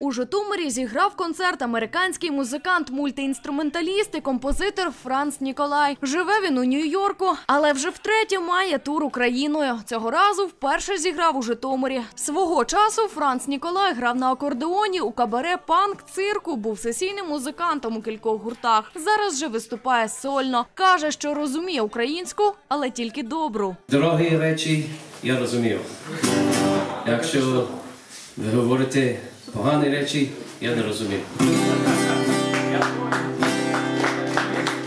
У Житомирі зіграв концерт американський музикант, мультиінструменталіст і композитор Франц Ніколай. Живе він у Нью-Йорку, але вже втретє має тур Україною. Цього разу вперше зіграв у Житомирі. Свого часу Франц Ніколай грав на акордеоні у кабаре панк цирку. Був сесійним музикантом у кількох гуртах. Зараз же виступає сольно. каже, що розуміє українську, але тільки добру. Дорогі речі я розумію. Якщо ви говорите погані речі, я не розумію.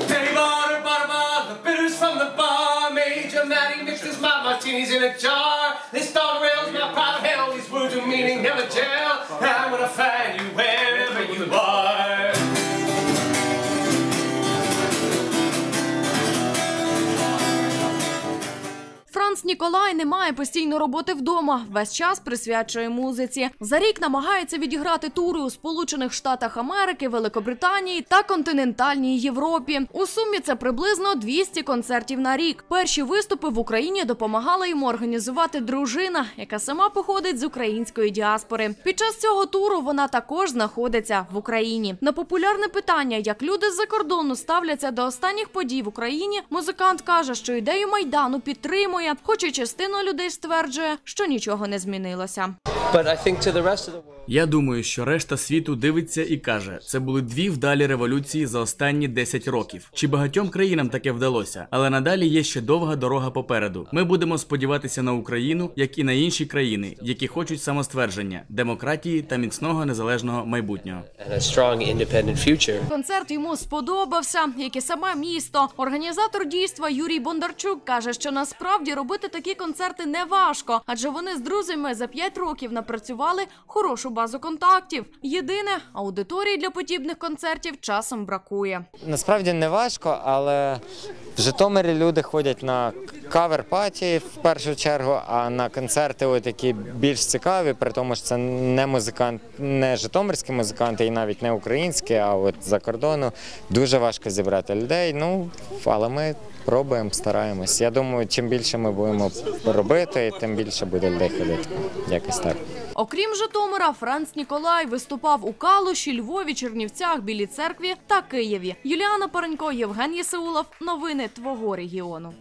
Betty Butter, butter, butter, the bitters from the bar. Major Matty mixes my martinis in a jar. They start rails, my private hell. These words are meaning never tell. Франц Ніколай не має постійної роботи вдома. Весь час присвячує музиці. За рік намагається відіграти тури у Сполучених Штатах Америки, Великобританії та континентальній Європі. У сумі це приблизно 200 концертів на рік. Перші виступи в Україні допомагала йому організувати дружина, яка сама походить з української діаспори. Під час цього туру вона також знаходиться в Україні. На популярне питання, як люди з-за кордону ставляться до останніх подій в Україні, музикант каже, що ідею майдану підтримує, хоч і частина людей стверджує, що нічого не змінилося. Я думаю, що решта світу дивиться і каже: це були дві вдалі революції за останні 10 років. Чи багатьом країнам таке вдалося? Але надалі є ще довга дорога попереду. Ми будемо сподіватися на Україну, як і на інші країни, які хочуть самоствердження, демократії та міцного незалежного майбутнього. Концерт йому сподобався, як і саме місто. Організатор дійства Юрій Бондарчук каже, що насправді робити такі концерти не важко, адже вони з друзями за 5 років напрацювали хорошу базу контактів. Єдине, аудиторії для подібних концертів часом бракує. Насправді не важко, але в Житомирі люди ходять на кавер-паті в першу чергу, а на концерти от такі більш цікаві, при тому що це не музикант, не житомирські музиканти і навіть не українські, а от за кордону дуже важко зібрати людей. Ну але ми пробуємо, стараємось. Я думаю, чим більше ми будемо робити, тим більше буде людей ходити. Якось так. Окрім Житомира, Франц Ніколай виступав у Калуші, Львові, Чернівцях, Білій церкві та Києві. Юліана Паренько, Євген Єсеулов. Новини твого регіону.